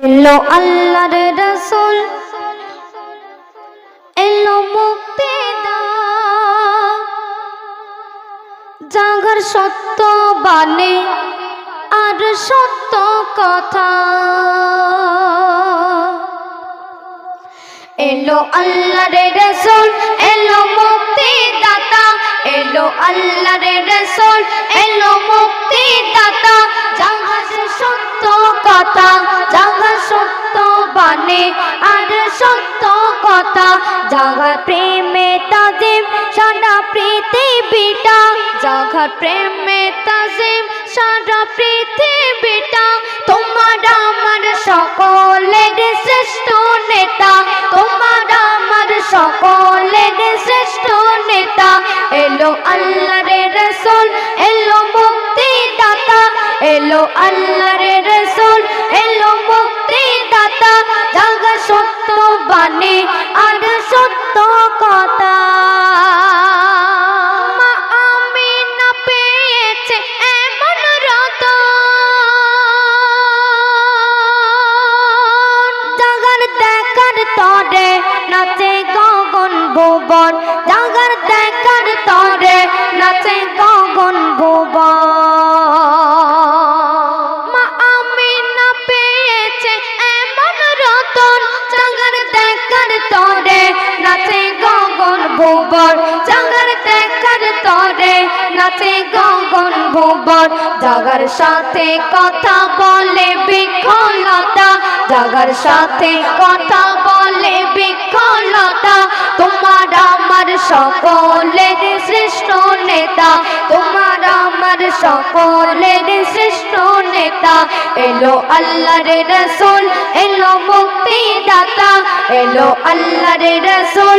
এলো আল্লাহর রসুল, এলো মুক্তি জাগর সত্য বানে আর সত্য কথা। এলো আল্লাহর রসুল, এলো মুক্তি দাতা এলো আল্লাহর রসুল, এলো মুক্তি দাতা সত্য কথা জাগা সত্য বানে আর সত্য কথা জাগা প্রেমে তাজিম, সারা পৃথিবীটা জাগা প্রেমে তাজিম, সারা পৃথিবীটা, তোমার আমার সকলের শ্রেষ্ঠ নেতা, তোমার আমার সকলের শ্রেষ্ঠ নেতা, এলো আল্লাহর রসুল, এলো মুক্তি দাতা এলো আল্লাহর নাচে গগন ভুবন জাগার সাথে কথা বলে বিকলতা, জাগার সাথে কথা বলে বিকলতা, তোমার আমার সকলের শ্রেষ্ঠ নেতা, তোমার আমার সকলের শ্রেষ্ঠ নেতা, এলো আল্লাহর রসুল, এলো মুক্তি দাতা এলো আল্লাহর রসুল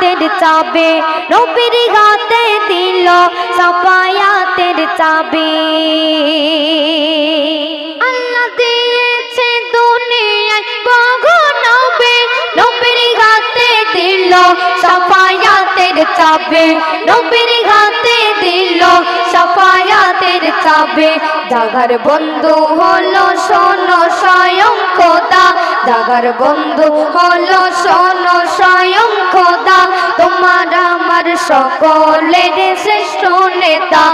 সাফায়াতের চাবে নবীর গাতে দিল, সাফায়াতের চাবে। আল্লাহ দিয়েছে দুনিয়ায় বহু নবী নবীর গাতে দিল, সাফায়াতের চাবে নবীর গাতে দিল সাফায়াতের চাবে দাগার বন্ধু হলো শোনো স্বয়ং খোদা দাগার বন্ধু হলো শোনো স্বয়ং খোদা তোমার আমার সকলের শ্রেষ্ঠ নেতা।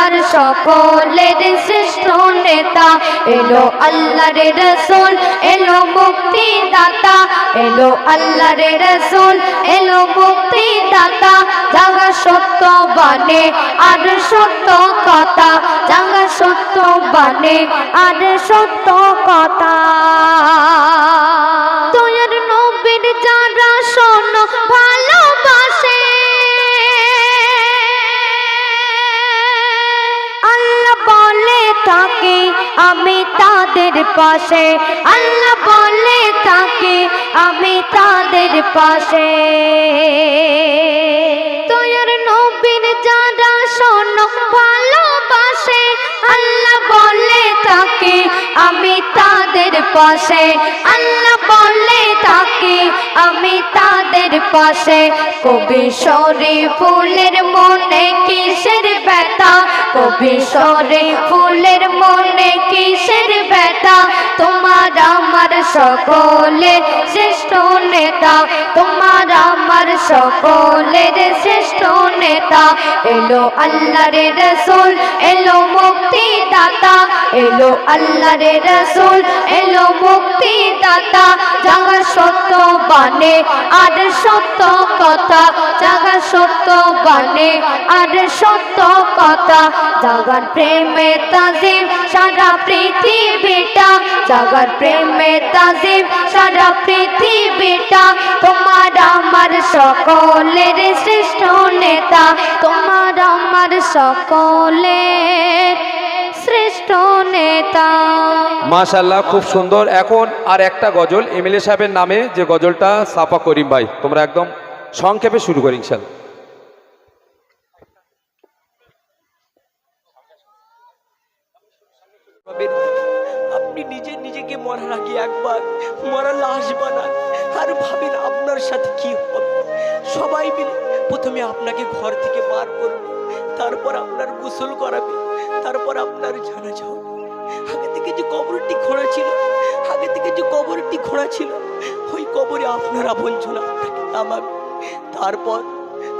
আমার সকলের শ্রেষ্ঠ নেতা। এলো আল্লাহর রসুল, এলো মুক্তি দাতা এলো আল্লাহর রসুল, এলো মুক্তি দাতা জাগা সত্য বানে আর সত্য কথা। জাগা সত্য বানে আর সত্য কথা। তোর নবীর যারা শোনো, ভালোবাসে থাকে আমি তাদের পাশে। আল্লাহ বলে থাকে আমি তাদের পাশে। তোর নবীর যারা শোনো ভালোবাসে, আল্লাহ বলে থাকে আমি তাদের পাশে। আল্লাহ বলে থাকে আমি তাদের পাশে। কবি সরে ফুলের মনে কিসের ব্যথা? কবি সরে ফুলের মনে কিসের ব্যথা? তোমার আমার সকলের শ্রেষ্ঠ নেতা, তোমার আমার সকলের শ্রেষ্ঠ নেতা। এলো আল্লাহর রসুল, এলো মুক্তি দাতা এলো আল্লাহর রসুল, এলো মুক্তি দাতা জাগা সত্য বানে আর সত্য কথা। জাগা সত্য বানে আর সত্য কথা। জাগার প্রেমে তাজিম সারা পৃথিবীটা। জাগার প্রেমে তাজিম সারা পৃথিবীটা। তোমার আমার সকলের শ্রেষ্ঠ নেতা। তোমার আমার সকলের শ্রেষ্ঠ নেতা। মাশাল্লাহ খুব সুন্দর। এখন আর একটা গজল এমএলএ সাহেবের নামে যে গজলটা সাফা করিম ভাই। তোমরা একদম সংক্ষেপে শুরু করি ইনশাল্লাহ প্রথমে আপনাকে ঘর থেকে বার করবে। তারপর আপনার গোসল করাবে। তারপর আপনার জানাজা হবে। আগে থেকে যে কবরটি খোঁড়া ছিল, আগে থেকে যে কবরটি খোঁড়া ছিল, ওই কবরে আপনার আপনজন আপনাকে নামাবে। তারপর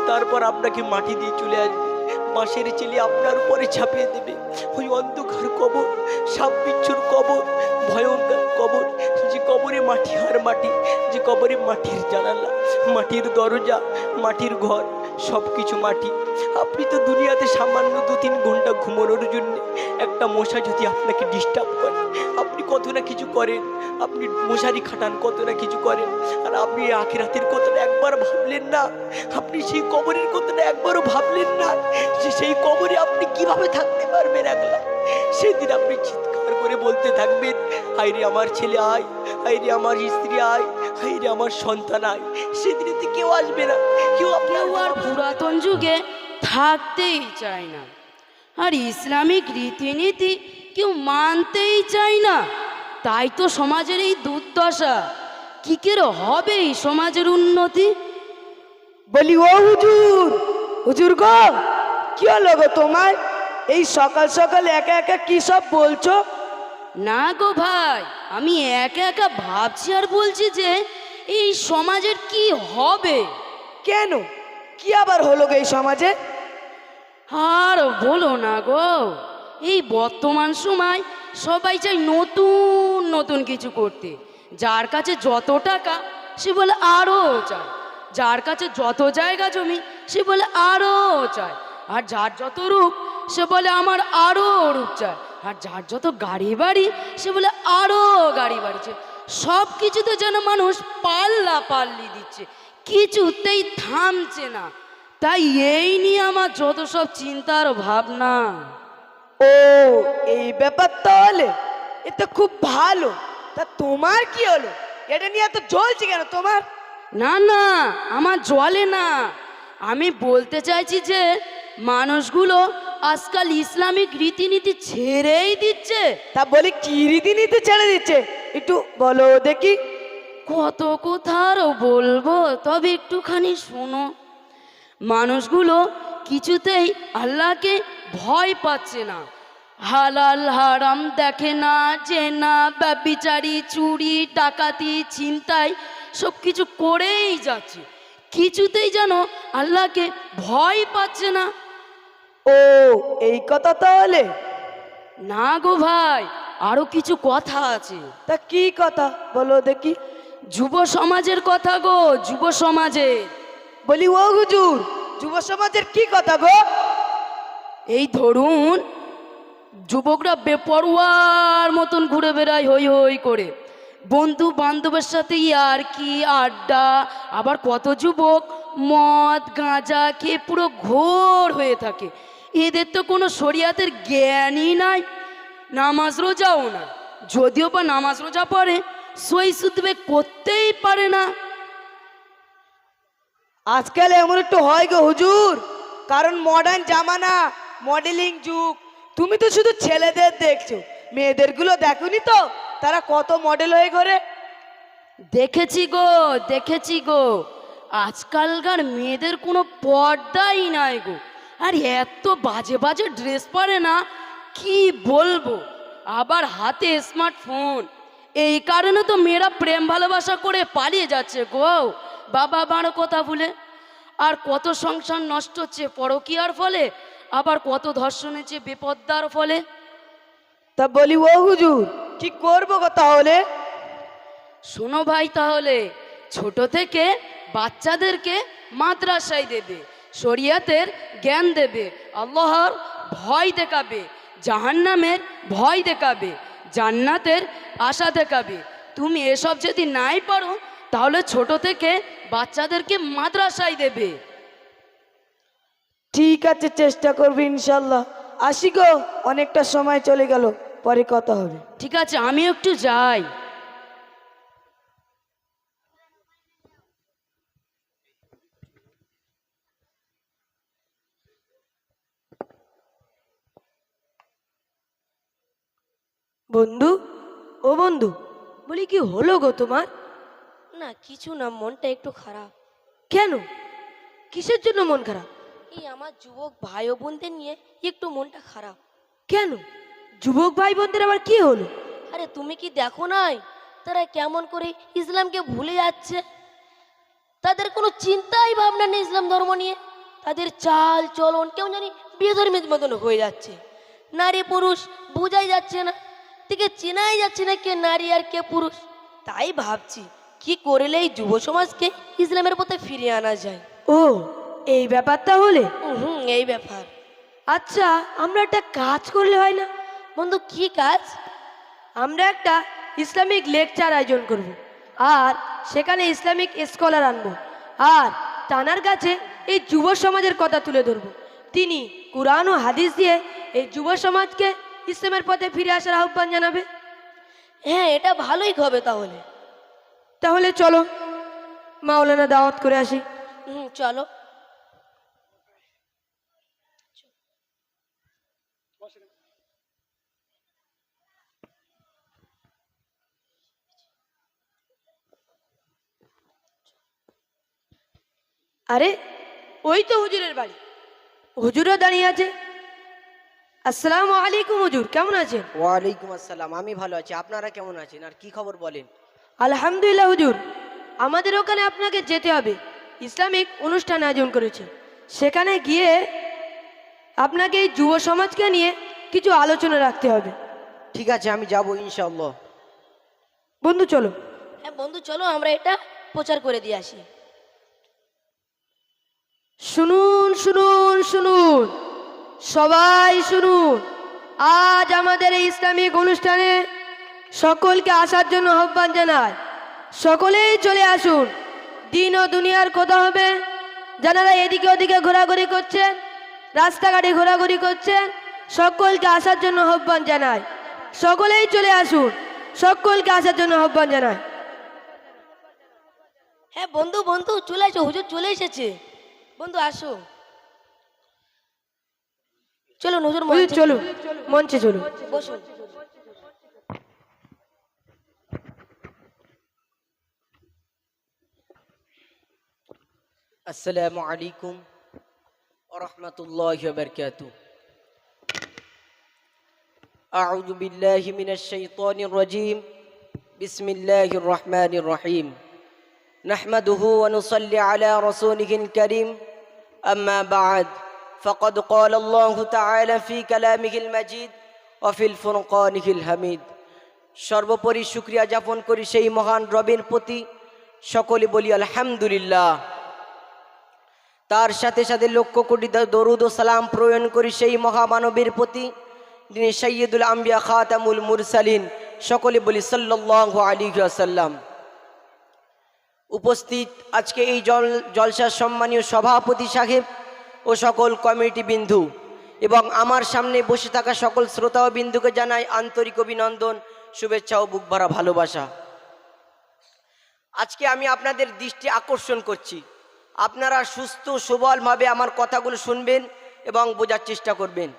তারপর আপনাকে মাটি দিয়ে চলে আসবে। বাঁশের চেলে আপনার উপরে ছাপিয়ে দেবে। ওই অন্ধকার কবর সাপ বিচ্ছুর কবর, ভয়ঙ্কর কবর, যে কবরে মাটি আর মাটি, যে কবরে মাটির জানালা, মাটির দরজা, মাটির ঘর সব কিছু মাটি। আপনি তো দুনিয়াতে সামান্য দু তিন ঘণ্টা ঘুমানোর জন্য একটা মশা যদি আপনাকে ডিস্টার্ব করে, আপনি কত না কিছু করেন? আপনি মশারি খাটান, কত না কিছু করেন? আর আপনি আখিরাতের কথাটা একবার ভাবলেন না? আপনি সেই কবরের কথাটা একবারও ভাবলেন না? যে সেই কবরে আপনি কীভাবে থাকতে পারবেন একলা? সেদিন আপনি চিৎকার করে বলতে থাকবেন হাইরে আমার ছেলে আয় হাইরে আমার স্ত্রী আয় হাইরে আমার সন্তান আয়। সেদিনেতে কেউ আসবে না। কেউ আপনার কেউ আর পুরাতন যুগে থাকতেই চায় না। আর ইসলামিক রীতিনীতি কেউ মানতেই চায় না। তাই তো সমাজের এই দুর্দশা। কি করে হবে এই সমাজের উন্নতি? বলি ও হুজুর হুজুর গো কি হলো গো তোমার এই সকাল সকাল একা একা কি সব বলছো? না গো ভাই আমি একা একা ভাবছি আর বলছি যে এই সমাজের কি হবে? কেন? কি আবার হলো গো এই সমাজে? আর বলো না গো এই বর্তমান সময় সবাই চাই নতুন নতুন কিছু করতে। যার কাছে যত টাকা সে বলে আরও চায়। যার কাছে যত জায়গা জমি সে বলে আরও চায়। আর যার যত রূপ সে বলে আমার আরও রূপ চায়। আর যার যত গাড়ি বাড়ি সে বলে আরও গাড়ি বাড়ি চায় সব কিছুতে যেন মানুষ পাল্লা পাল্লি দিচ্ছে। কিছুতেই থামছে না। তাই এই নিয়ে আমার যত সব চিন্তার ভাবনা। ও এই ব্যাপার তাহলে? এ তো খুব ভালো। তা তোমার কি হলো? এটা নিয়ে এত জ্বলছে কেন তোমার? না না আমার জলে না। আমি বলতে চাইছি যে মানুষগুলো আজকাল ইসলামিক রীতিনীতি ছেড়েই দিচ্ছে। তা বলি কি রীতিনীতি ছেড়ে দিচ্ছে? একটু বলো দেখি। কত কোথাও বলব তবে একটুখানি শোনো। মানুষগুলো কিছুতেই আল্লাহকে ভয় পাচ্ছে না। হালাল হারাম দেখে না যে না ব্যবিচারি চুরি ডাকাতি ছিনতাই সব কিছু করেই যাচ্ছে। কিছুতেই যেন আল্লাহকে ভয় পাচ্ছে না। ও এই কথা তাহলে? না গো ভাই আরও কিছু কথা আছে। তা কি কথা? বলো দেখি। যুব সমাজের কথা গো যুব সমাজের বলি ও হুজুর যুব সমাজের কি কথা গো? এই ধরুন যুবকরা বেপরোয়ার মতন ঘুরে বেড়ায় হই হই করে। বন্ধু বান্ধবের সাথে আর কি আড্ডা আবার কত যুবক মদ গাঁজা খেয়ে পুরো ঘোর হয়ে থাকে। এদের তো কোনো শরিয়াতের জ্ঞানই নাই। নামাজ রোজাও না। যদিও বা নামাজ রোজা পড়ে সই সুদবে করতেই পারে না। আজকাল এমন একটু হয় গো হুজুর কারণ মডার্ন জামানা মডেলিং যুগ। তুমি তো শুধু ছেলেদের দেখছ মেয়েদেরগুলো দেখোনি তো? তারা কত মডেল হয়ে ঘরে। দেখেছি গো দেখেছি গো। আজকালকার মেয়েদের কোনো পর্দাই নাই গো। আর এত বাজে বাজে ড্রেস পরে না কি বলব? আবার হাতে স্মার্টফোন এই কারণে তো মেয়েরা প্রেম ভালোবাসা করে পালিয়ে যাচ্ছে গো। বাবা বাড়ো কথা বলে আর কত সংসার নষ্ট হচ্ছে পরকিয়ার ফলে আবার কত ধর্ষণ হচ্ছে বেপদ্দার ফলে। তা বলি ও হুজুর কি করব গো তাহলে? শোনো ভাই তাহলে ছোট থেকে বাচ্চাদেরকে মাদ্রাসায় দেবে শরিয়াতের জ্ঞান দেবে আল্লাহর ভয় দেখাবে জাহান্নামের ভয় দেখাবে জান্নাতের আশা দেখাবে। তুমি এসব যদি নাই পারো তাহলে ছোট থেকে বাচ্চাদেরকে মাদ্রাসায় দেবে। ঠিক আছে চেষ্টা করবি ইনশাল্লাহ। আসি গো অনেকটা সময় চলে গেল পরে কথা হবে। ঠিক আছে আমি একটু যাই। বন্ধু? ও বন্ধু বলি কি হলো গো তোমার? না কিছু না মনটা একটু খারাপ। কেন? কিসের জন্য মন খারাপ? এই আমার যুবক ভাই ও বোনদের নিয়ে একটু মনটা খারাপ। কেন? যুবক ভাই বোনদের আবার কি হলো? আরে তুমি কি দেখো নাই? তারা কেমন করে ইসলামকে ভুলে যাচ্ছে? তাদের কোনো চিন্তাই ভাবনা নেই ইসলাম ধর্ম নিয়ে। তাদের চাল চলন কেউ জানি বেধর্মের মতন হয়ে যাচ্ছে। নারী পুরুষ বোঝাই যাচ্ছে না। থেকে চেনাই যাচ্ছে না কে নারী আর কে পুরুষ। তাই ভাবছি কি করলে এই যুব সমাজকে ইসলামের পথে ফিরিয়ে আনা যায়। ও এই ব্যাপারটা হলে হুম এই ব্যাপার। আচ্ছা আমরা একটা কাজ করলে হয় না? বন্ধু কি কাজ? আমরা একটা ইসলামিক লেকচার আয়োজন করব। আর সেখানে ইসলামিক স্কলার আনব। আর তানার কাছে এই যুব সমাজের কথা তুলে ধরব। তিনি কোরআন ও হাদিস দিয়ে এই যুব সমাজকে ইসলামের পথে ফিরে আসার আহ্বান জানাবে? হ্যাঁ এটা ভালোই হবে তাহলে। তাহলে চলো মাওলানা দাওয়াত করে আসি। হুম চলো। আরে ওই তো হুজুরের বাড়ি। হুজুরও দাঁড়িয়ে আছে। আসসালামু আলাইকুম হুজুর কেমন আছেন? ওয়ালাইকুম আসসালাম আমি ভালো আছি। আপনারা কেমন আছেন? আর কি খবর বলেন? আলহামদুলিল্লাহ হুজুর আমাদের ওখানে আপনাকে যেতে হবে। ইসলামিক অনুষ্ঠান আয়োজন করেছে। সেখানে গিয়ে আপনাকে এই যুব সমাজকে নিয়ে কিছু আলোচনা রাখতে হবে। ঠিক আছে আমি যাব ইনশাআল্লাহ। বন্ধু চলো। হ্যাঁ বন্ধু চলো আমরা এটা প্রচার করে দিয়ে আসি। শুনুন শুনুন শুনুন। সবাই শুনুন। আজ আমাদের এই ইসলামিক অনুষ্ঠানে সকলকে আসার জন্য আহ্বান জানায় সকলেই চলে আসুন। দিন ও দুনিয়ার কথা হবে। যারা এদিকে ওদিকে ঘোরাঘুরি করছেন, রাস্তাঘাটে ঘোরাঘুরি করছেন, সকলকে আসার জন্য আহ্বান জানায় সকলেই চলে আসুন। সকলকে আসার জন্য আহ্বান জানায় হ্যাঁ বন্ধু বন্ধু, চলে আসো। হুজুর চলে এসেছে। বন্ধু, আসো। চলো হুজুর হুজুর মঞ্চে চলুন মঞ্চে চলুন বসুন আসসালামু আলাইকুম ওরহমতুল্লাহ বরকাত أعوذ بالله من الشيطان الرجيم بسم الله الرحمن الرحيم نحمده ونصلي على رسوله الكريم أما بعد فقد قال الله تعالى في كلامه المجيد وفي الفرقانه الحميد সর্বোপরি শুক্রিয়া যাপন করি সেই মহান রবের প্রতি সকলে বলি আলহামদুলিল্লাহ তার সাথে সাথে লক্ষ কোটি দ- দরুদ ও সালাম প্রয়োগ করি সেই মহামানবের প্রতি যিনি সৈয়দুল আম্বিয়া খাতামুল মুরসালিন সকলে বলি সাল্লাহ আলী আসাল্লাম উপস্থিত আজকে এই জল জলসার সম্মানীয় সভাপতি সাহেব ও সকল কমিটি বিন্দু। এবং আমার সামনে বসে থাকা সকল শ্রোতা ও বিন্দুকে জানাই আন্তরিক অভিনন্দন, শুভেচ্ছা ও বুক ভরা ভালোবাসা। আজকে আমি আপনাদের দৃষ্টি আকর্ষণ করছি। আপনারা সুস্থ, সবলভাবে আমার কথাগুলো শুনবেন এবং বোঝার চেষ্টা করবেন।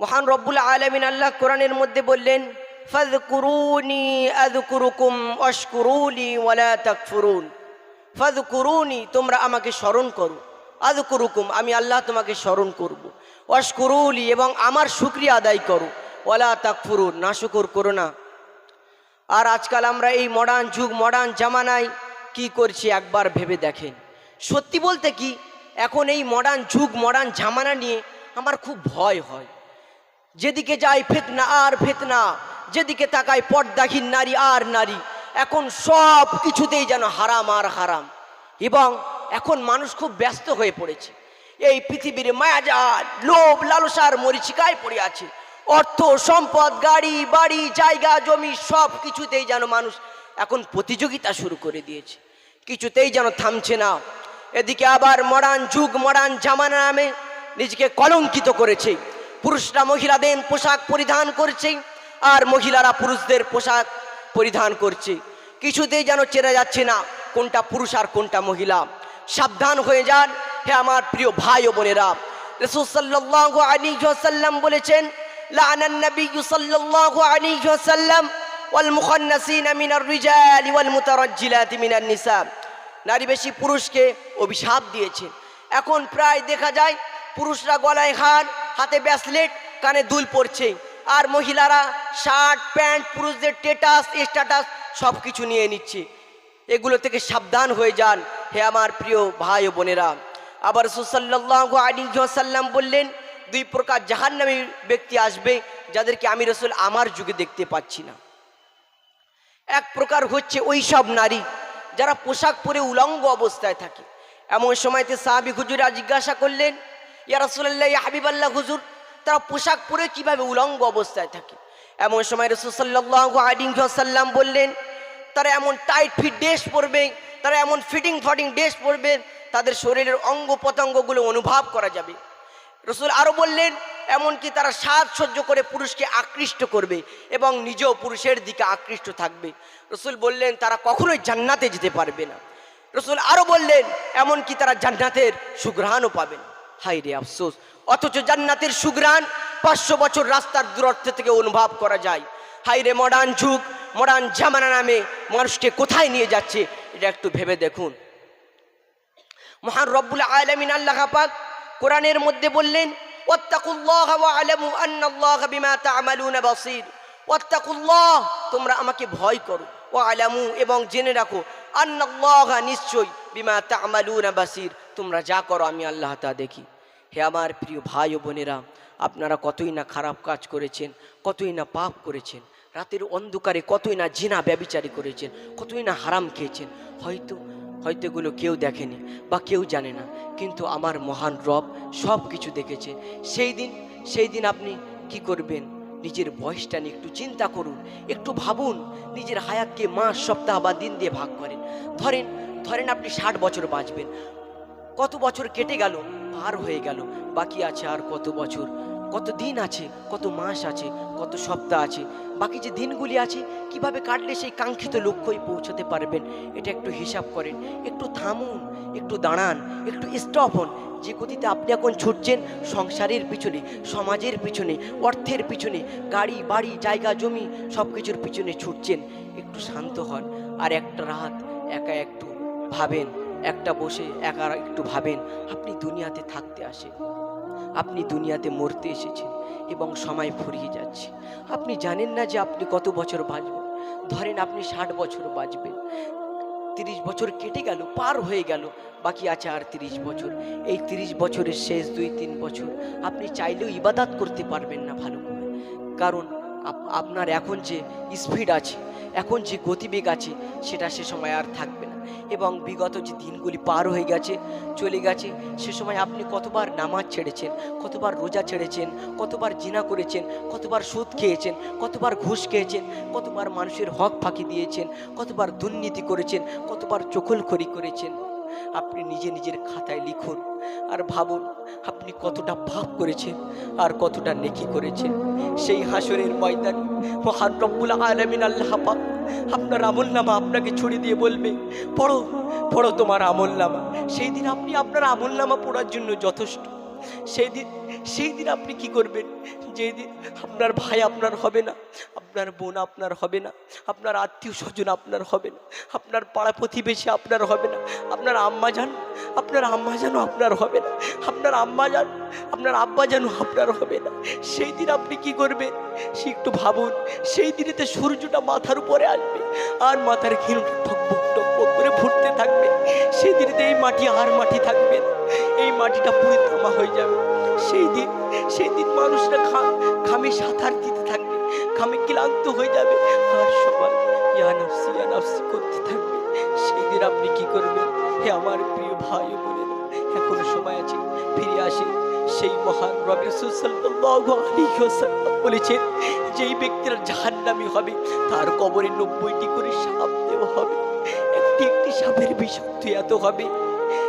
মহান রব্বুল আলমিন আল্লাহ কোরআনের মধ্যে বললেন ফাদকুরুনি আদকুরুকুম অশকুরুলি ওয়ালা তোমরা আমাকে স্মরণ করো। আদকুরুকুম, আমি আল্লাহ তোমাকে স্মরণ করব। অশকুরুলি এবং আমার শুক্রিয়া আদায় করো। ওয়ালা তাকফুরুন না শুকুর করো না। আর আজকাল আমরা এই মডার্ন যুগ মডার্ন জামানায় কি করছি একবার ভেবে দেখেন। সত্যি বলতে কি, এখন এই মডার্ন যুগ মডার্ন জামানা নিয়ে আমার খুব ভয় হয়। যেদিকে যাই ফেতনা, আর ফেতনা। যেদিকে তাকাই পর্দাহীন নারী, আর নারী। এখন সব কিছুতেই যেন হারাম, আর হারাম। এবং এখন মানুষ খুব ব্যস্ত হয়ে পড়েছে। এই পৃথিবীর মায়াজাল, লোভ, লালসার মরিচিকায় পড়ে আছে। অর্থ, সম্পদ, গাড়ি, বাড়ি, জায়গা, জমি সব কিছুতেই যেন মানুষ এখন প্রতিযোগিতা শুরু করে দিয়েছে। কিছুতেই যেন থামছে না। এদিকে আবার মডার্ন যুগ, মডার্ন জামানা নামে নিজেকে কলঙ্কিত করেছে। পুরুষরা মহিলাদের পোশাক পরিধান করছে আর মহিলারা পুরুষদের পোশাক পরিধান করছে। কিছুতেই যেন চেনা যাচ্ছে না কোনটা পুরুষ আর কোনটা মহিলা। সাবধান হয়ে যান। হে আমার প্রিয় ভাই ও বোনেরা রসুসাল্লাহ আলী সাল্লাম বলেছেন লানান্নবী সাল্লাহ আলী সাল্লাম ওয়াল মুখান্নাসিন মিনার রিজাল ওয়াল মুতারাজ্জিলাতি মিনান নিসা। নারী বেশি পুরুষকে অভিশাপ দিয়েছে। এখন প্রায় দেখা যায়, পুরুষরা গলায় হার, হাতে ব্যাসলেট, কানে দুল পরছে। আর মহিলারা শার্ট, প্যান্ট, পুরুষদের টেটাস, স্ট্যাটাস সব কিছু নিয়ে নিচ্ছে। এগুলো থেকে সাবধান হয়ে যান। হে আমার প্রিয় ভাই ও বোনেরা, আবার সুসাল্লাহ আলী সাল্লাম বললেন, দুই প্রকার জাহান্নামী ব্যক্তি আসবে যাদেরকে আমি রসুল আমার যুগে দেখতে পাচ্ছি না। এক প্রকার হচ্ছে ওই সব নারী যারা পোশাক পরে উলঙ্গ অবস্থায় থাকে। এমন সময়তে সাহাবি হুজুরা জিজ্ঞাসা করলেন, ইয়া রসুল্লাহ হাবিবাল্লাহ হুজুর, তারা পোশাক পরে কীভাবে উলঙ্গ অবস্থায় থাকে? এমন সময় রসুল্লাহ আলী সাল্লাম বললেন তারা এমন টাইট ফিট ড্রেস পরবে, তারা এমন ফিটিং ফাটিং ড্রেস পরবে, তাদের শরীরের অঙ্গ প্রত্যঙ্গগুলো অনুভব করা যাবে। রসুল আরও বললেন, এমনকি তারা সাজ সহ্য করে পুরুষকে আকৃষ্ট করবে এবং নিজেও পুরুষের দিকে আকৃষ্ট থাকবে। রসুল বললেন, তারা কখনোই জান্নাতে যেতে পারবে না। রসুল আরও বললেন, এমনকি তারা জান্নাতের সুঘ্রাণও পাবেন হাই রে আফসোস। অথচ জান্নাতের সুঘ্রাণ পাঁচশো বছর রাস্তার দূরত্ব থেকে অনুভব করা যায়। হাই রে মডার্ন যুগ মডার্ন জামানা নামে মানুষকে কোথায় নিয়ে যাচ্ছে, এটা একটু ভেবে দেখুন। মহান রব্বুল আলমিন আল্লাহ পাক কোরআনের মধ্যে বললেন তোমরা আমাকে ভয় করো ও আলামু, এবং জেনে রাখো, আন্নাল্লাহ নিশ্চয় বিমা তা'মালুনা বাসীর। তোমরা যা করো, আমি আল্লাহ তা দেখি। হে আমার প্রিয় ভাই ও বোনেরা, আপনারা কতই না খারাপ কাজ করেছেন, কতই না পাপ করেছেন রাতের অন্ধকারে কতই না জিনা ব্যবিচারি করেছেন, কতই না হারাম খেয়েছেন। হয়তো হয়তো এগুলো কেউ দেখেনি বা কেউ জানে না, কিন্তু আমার মহান রব সব কিছু দেখেছে। সেই দিন সেই দিন আপনি কি করবেন? নিজের বয়সটা নিয়ে একটু চিন্তা করুন, একটু ভাবুন, নিজের হায়াতকে মাস, সপ্তাহ বা দিন দিয়ে ভাগ করেন। ধরেন ধরেন আপনি ষাট বছর বাঁচবেন, কত বছর কেটে গেল, পার হয়ে গেল, বাকি আছে আর কত বছর? কত দিন আছে, কত মাস আছে, কত সপ্তাহ আছে, বাকি যে দিনগুলি আছে, কীভাবে কাটলে সেই কাঙ্ক্ষিত লক্ষ্যই পৌঁছতে পারবেন, এটা একটু হিসাব করেন, একটু থামুন, একটু দাঁড়ান, একটু স্টপ হন, যে গতিতে আপনি এখন ছুটছেন সংসারের পিছনে, সমাজের পিছনে, অর্থের পিছনে, গাড়ি, বাড়ি, জায়গা, জমি সব কিছুর পিছনে ছুটছেন, একটু শান্ত হন, আর একটা রাত একা একটু ভাবেন, একটা বসে একা একটু ভাবেন, আপনি দুনিয়াতে থাকতে আসেন আপনি দুনিয়াতে মরতে এসেছেন এবং সময় ফুরিয়ে যাচ্ছে। আপনি জানেন না যে আপনি কত বছর বাঁচবেন। ধরেন আপনি ষাট বছর বাঁচবেন। তিরিশ বছর কেটে গেল, পার হয়ে গেল, বাকি আছে আর তিরিশ বছর। এই তিরিশ বছরের শেষ দুই তিন বছর আপনি চাইলেও ইবাদাত করতে পারবেন না ভালো করে। কারণ আপনার এখন যে স্পিড আছে, এখন যে গতিবেগ আছে, সেটা সে সময় আর থাকবে না। এবং বিগত যে দিনগুলি পার হয়ে গেছে, চলে গেছে, সে সময় আপনি কতবার নামাজ ছেড়েছেন, কতবার রোজা ছেড়েছেন, কতবার জিনা করেছেন, কতবার সুদ খেয়েছেন, কতবার ঘুষ খেয়েছেন, কতবার মানুষের হক ফাঁকি দিয়েছেন, কতবার দুর্নীতি করেছেন, কতবার চোখলখড়ি করেছেন। আপনি নিজে নিজের খাতায় লিখুন আর ভাবুন আপনি কতটা পাপ করেছেন আর কতটা নেকি করেছেন। সেই হাসরের ময়দান মহান রব্বুল আলমিন আল্লাহ পাক আপনার আমল নামা আপনাকে ছড়িয়ে দিয়ে বলবে, পড়ো পড়ো তোমার আমল নামা সেই দিন আপনি আপনার আমল নামা পড়ার জন্য যথেষ্ট। সেই দিন সেই দিন আপনি কি করবেন? যেই দিন আপনার ভাই আপনার হবে না, আপনার বোন আপনার হবে না, আপনার আত্মীয় স্বজন আপনার হবে না, আপনার পাড়া প্রতিবেশী আপনার হবে না, আপনার আম্মা যান, আপনার আম্মা জানও আপনার হবে না, আপনার আম্মা যান, আপনার আব্বা জানও আপনার হবে না। সেই দিন আপনি কি করবেন? সে একটু ভাবুন, সেই দিনেতে সূর্যটা মাথার উপরে আসবে, আর মাথার ঘিরুটা টকবক টকবক করে ফুটতে থাকবে সেই দিনেতে এই মাটি আর মাটি থাকবে এই মাটিটা পুরো তামা হয়ে যাবে। সেই দিন সেই দিন মানুষরা ঘা ঘামে সাঁতার দিতে থাকবে, ঘামে ক্লান্ত হয়ে যাবে। আর সবাই ইয়া নাফসি ইয়া নাফসি করতে থাকবে। সেই দিন আপনি কি করবেন? হে আমার প্রিয় ভাই বোনেরা, এখনও সময় আছে, ফিরে আসে সেই মহান রবি সাল্লাল্লাহু আলাইহি ওয়াসাল্লাম বলেছেন, যেই ব্যক্তির জাহান্নামী হবে, তার কবরে নব্বইটি করে সাপ দেওয়া হবে। একটি সাপের বিষাক্ত এত হবে?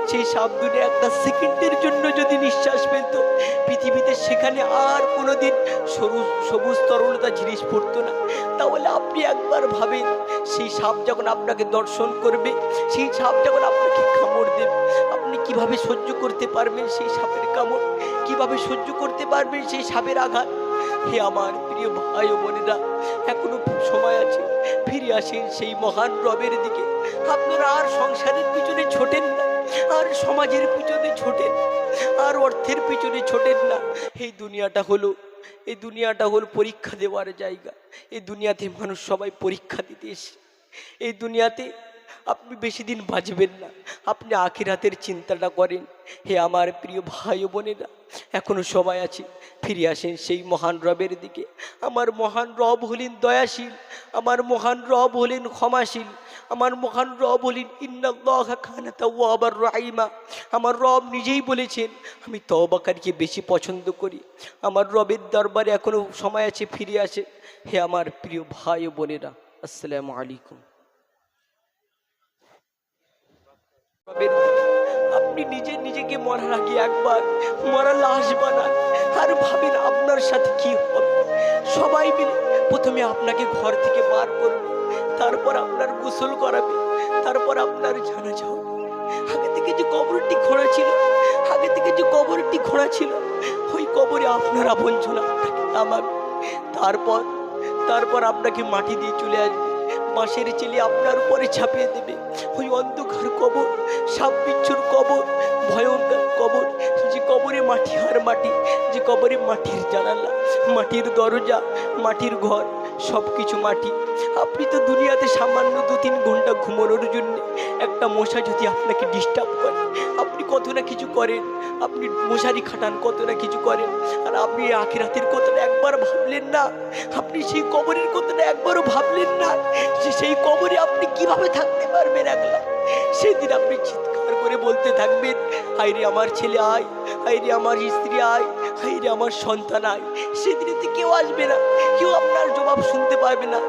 সেই সাপ দুটো একটা সেকেন্ডের জন্য যদি নিঃশ্বাস ফেলতো, পৃথিবীতে সেখানে আর কোনোদিন সরু, সবুজ তরলতা জিনিস পড়তো না। তাহলে আপনি একবার ভাবেন, সেই সাপ যখন আপনাকে দর্শন করবে, সেই সাপ যখন আপনাকে কামড় দেবে, আপনি কীভাবে সহ্য করতে পারবেন সেই সাপের কামড়? কীভাবে সহ্য করতে পারবেন সেই সাপের আঘাত? হে আমার প্রিয় ভাই ও বোনেরা, এখনও সময় আছে, ফিরে আসেন সেই মহান রবের দিকে। আপনারা আর সংসারের পিছনে ছোটেন না, আর সমাজের পিছনে ছোটেন, আর অর্থের পিছনে ছোটেন না। এই দুনিয়াটা হলো, এই দুনিয়াটা হলো পরীক্ষা দেওয়ার জায়গা। এই দুনিয়াতে মানুষ সবাই পরীক্ষা দিতে এসে এই দুনিয়াতে আপনি বেশি দিন বাঁচবেন না। আপনি আখিরাতের চিন্তাটা করেন। হে আমার প্রিয় ভাই বোনেরা, এখনও সবাই আছে। ফিরে আসেন সেই মহান রবের দিকে। আমার মহান রব হলেন দয়াশীল, আমার মহান রব হলেন ক্ষমাশীল, আমার মহান রব হলেন তাওয়াবার রাহিমা। আমার রব নিজেই বলেছেন, আমি তওবাকারীকে বেশি পছন্দ করি। আমার রবের দরবারে এখনও সময় আছে, ফিরে আসে হে আমার প্রিয় ভাই বোনেরা, আসসালামু আলাইকুম। আপনি নিজে নিজেকে মরার আগে একবার মরা লাশ বানান আর ভাবেন আপনার সাথে কি হবে। সবাই মিলে প্রথমে আপনাকে ঘর থেকে বার করবে, তারপর আপনার গোসল করাবে, তারপর আপনার জানাজা হবে। আগে থেকে যে কবরটি খোঁড়া ছিল, আগে থেকে যে কবরটি খোঁড়া ছিল, ওই কবরে আপনার আপনজন আপনাকে নামাবে। তারপর তারপর আপনাকে মাটি দিয়ে চলে আসবে। বাঁশের চিলি আপনার উপরে ছাপিয়ে দেবে। ওই অন্ধকার কবর সাপ বিচ্ছুর কবর, ভয়ঙ্কর কবর, যে কবরে মাটি আর মাটি, যে কবরে মাটির জানালা, মাটির দরজা, মাটির ঘর সব কিছু মাটি। আপনি তো দুনিয়াতে সামান্য দু তিন ঘণ্টা ঘুমানোর জন্য একটা মশা যদি আপনাকে ডিস্টার্ব করে, আপনি কত না কিছু করেন, আপনি মশারি খাটান, কত না কিছু করেন, আর আপনি আখিরাতের কথাটা একবার ভাবলেন না, আপনি সেই কবরের কথাটা একবারও ভাবলেন না, যে সেই কবরে আপনি কীভাবে থাকতে পারবেন একলা? সেদিন আপনি চিৎকার করে বলতে থাকবেন হাইরে আমার ছেলে আয় হাইরে আমার স্ত্রী আয় হাইরে আমার সন্তান আয়। সেদিনেতে কেউ আসবে না, কেউ আপনার জবাব শুনতে পারবে না।